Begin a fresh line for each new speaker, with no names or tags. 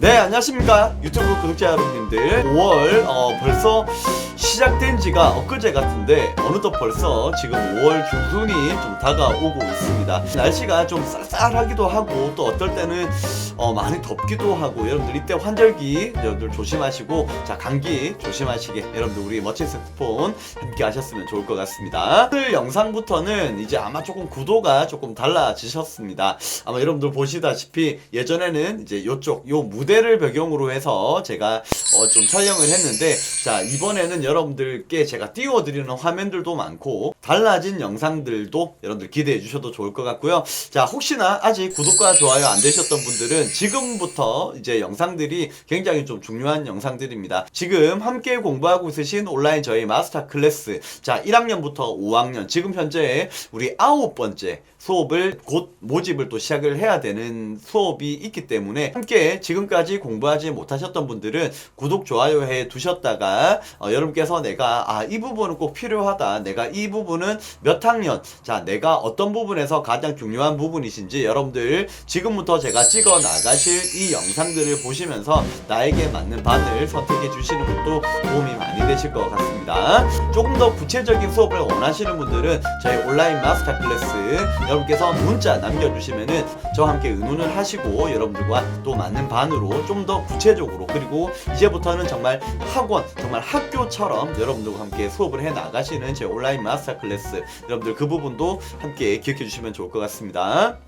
네 안녕하십니까. 유튜브 구독자 여러분님들. 5월 어, 벌써 시작된 지가 엊그제 같은데 어느덧 벌써 지금 5월 중순이 좀 다가오고 있습니다. 날씨가 좀 쌀쌀하기도 하고 또 어떨 때는 어, 많이 덥기도 하고 여러분들 이때 환절기 여러분들 조심하시고 자 감기 조심하시게 여러분들 우리 멋진 색스폰 함께 하셨으면 좋을 것 같습니다. 오늘 영상부터는 이제 아마 조금 구도가 조금 달라지셨습니다. 아마 여러분들 보시다시피 예전에는 이제 요쪽 요 무대를 배경으로 해서 제가 어, 좀 촬영을 했는데 자 이번에는 여러분 들께 제가 띄워드리는 화면들도 많고 달라진 영상들도 여러분들 기대해 주셔도 좋을 것 같고요. 자 혹시나 아직 구독과 좋아요 안 되셨던 분들은 지금부터 이제 영상들이 굉장히 좀 중요한 영상들입니다. 지금 함께 공부하고 있으신 온라인 저희 마스터 클래스 자 1학년부터 5학년 지금 현재 우리 아홉 번째 수업을 곧 모집을 또 시작을 해야 되는 수업이 있기 때문에 함께 지금까지 공부하지 못하셨던 분들은 구독 좋아요 해 두셨다가 어, 여러분께서 내가 아 이 부분은 꼭 필요하다. 내가 이 부분은 몇 학년 자 내가 어떤 부분에서 가장 중요한 부분이신지 여러분들 지금부터 제가 찍어 나가실 이 영상들을 보시면서 나에게 맞는 반을 선택해 주시는 것도 도움이 많이 되실 것 같습니다. 조금 더 구체적인 수업을 원하시는 분들은 저희 온라인 마스터 클래스 여러분께서 문자 남겨주시면은 저와 함께 의논을 하시고 여러분들과 또 맞는 반으로 좀 더 구체적으로 그리고 이제부터는 정말 학원 정말 학교 처럼 여러분들과 함께 수업을 해 나가시는 제 온라인 마스터 클래스 여러분들 그 부분도 함께 기억해 주시면 좋을 것 같습니다.